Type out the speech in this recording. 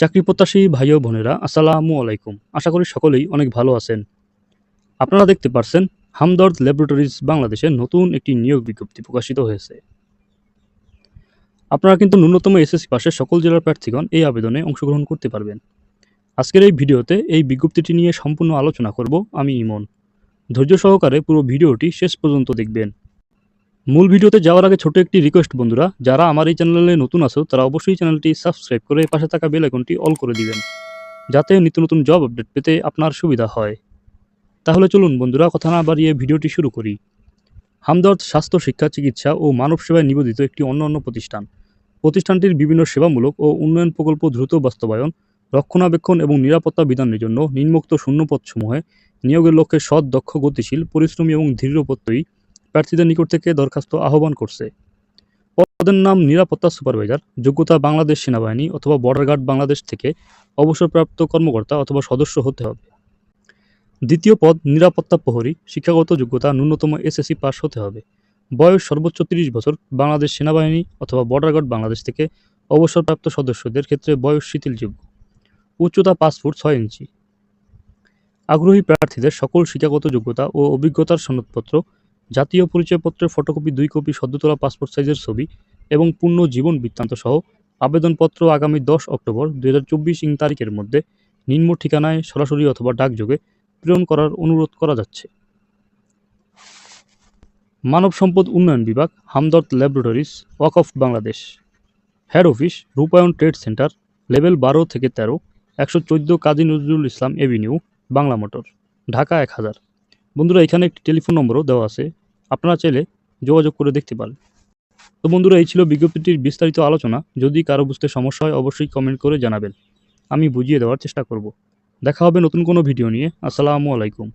চাকরি প্রত্যাশী ভাই ও বোনেরা, আসসালামু আলাইকুম। আশা করি সকলেই অনেক ভালো আছেন। আপনারা দেখতে পারছেন, হামদর্দ ল্যাবরেটরিজ বাংলাদেশে নতুন একটি নিয়োগ বিজ্ঞপ্তি প্রকাশিত হয়েছে। আপনারা কিন্তু ন্যূনতম এসএসসি পাশের সকল জেলার প্রার্থীগণ এই আবেদনে অংশগ্রহণ করতে পারবেন। আজকের এই ভিডিওতে এই বিজ্ঞপ্তিটি নিয়ে সম্পূর্ণ আলোচনা করব আমি ইমন। ধৈর্য সহকারে পুরো ভিডিওটি শেষ পর্যন্ত দেখবেন। মূল ভিডিওতে যাওয়ার আগে ছোট একটি রিকোয়েস্ট বন্ধুরা, যারা আমার এই চ্যানেলে নতুন আছো, তারা অবশ্যই চ্যানেলটি সাবস্ক্রাইব করে পাশে থাকা বেল আইকনটি অল করে দিবেন, যাতে নিত্য নতুন জব আপডেট পেতে আপনার সুবিধা হয়। তাহলে চলুন বন্ধুরা, কথা না বাড়িয়ে ভিডিওটি শুরু করি। হামদর্দ স্বাস্থ্য, শিক্ষা, চিকিৎসা ও মানব সেবায় নিবেদিত একটি অন্যান্য প্রতিষ্ঠান। প্রতিষ্ঠানটির বিভিন্ন সেবামূলক ও উন্নয়ন প্রকল্প দ্রুত বাস্তবায়ন, রক্ষণাবেক্ষণ এবং নিরাপত্তা বিধানের জন্য নিম্নোক্ত শূন্যপদসমূহে নিয়োগের লক্ষ্যে সৎ, দক্ষ, গতিশীল, পরিশ্রমী এবং দৃঢ়প্রত্যয়ী প্রার্থীদের নিকট থেকে দরখাস্ত আহ্বান করছে। পদের নাম নিরাপত্তা সুপারভাইজার, যোগ্যতা বাংলাদেশ সেনাবাহিনী অথবা বর্ডার গার্ড বাংলাদেশ থেকে অবসরপ্রাপ্ত কর্মকর্তা অথবা সদস্য হতে হবে। দ্বিতীয় পদ, নিরাপত্তা প্রহরী, শিক্ষাগত যোগ্যতা, ন্যূনতম এসএসসি পাস হতে হবে। বয়স সর্বোচ্চ তিরিশ বছর, বাংলাদেশ সেনাবাহিনী অথবা বর্ডার গার্ড বাংলাদেশ থেকে অবসরপ্রাপ্ত সদস্যদের ক্ষেত্রে বয়স শিথিলযোগ্য। উচ্চতা পাঁচ ফুট ছয় ইঞ্চি। আগ্রহী প্রার্থীদের সকল শিক্ষাগত যোগ্যতা ও অভিজ্ঞতার সনদপত্র জাতীয় পরিচয়পত্রের ফটোকপি, দুই কপি সদ্য তোলা পাসপোর্ট সাইজের ছবি এবং পূর্ণ জীবন বৃত্তান্ত সহ আবেদনপত্র আগামী দশ অক্টোবর দুই হাজার চব্বিশ ইং তারিখের মধ্যে নিম্ন ঠিকানায় সরাসরি অথবা ডাকযোগে প্রেরণ করার অনুরোধ করা যাচ্ছে। মানব সম্পদ উন্নয়ন বিভাগ, Hamdard laboratories, walk of Bangladesh. Head office, Rupayan trade centre, level বারো থেকে তেরো, একশো চোদ্দ কাজী নজরুল ইসলাম এভিনিউ, বাংলা মোটর, ঢাকা এক হাজার। বন্ধুরা, এখানে একটি টেলিফোন নম্বরও দেওয়া আছে। আপনারা চাইলে যোগাযোগ করে দেখতে পারেন। তো বন্ধুরা, এই ছিল বিজ্ঞপ্তিটির বিস্তারিত আলোচনা। যদি কারও বুঝতে সমস্যা হয়, অবশ্যই কমেন্ট করে জানাবেন। আমি বুঝিয়ে দেওয়ার চেষ্টা করব। দেখা হবে নতুন কোনো ভিডিও নিয়ে। আসসালামু আলাইকুম।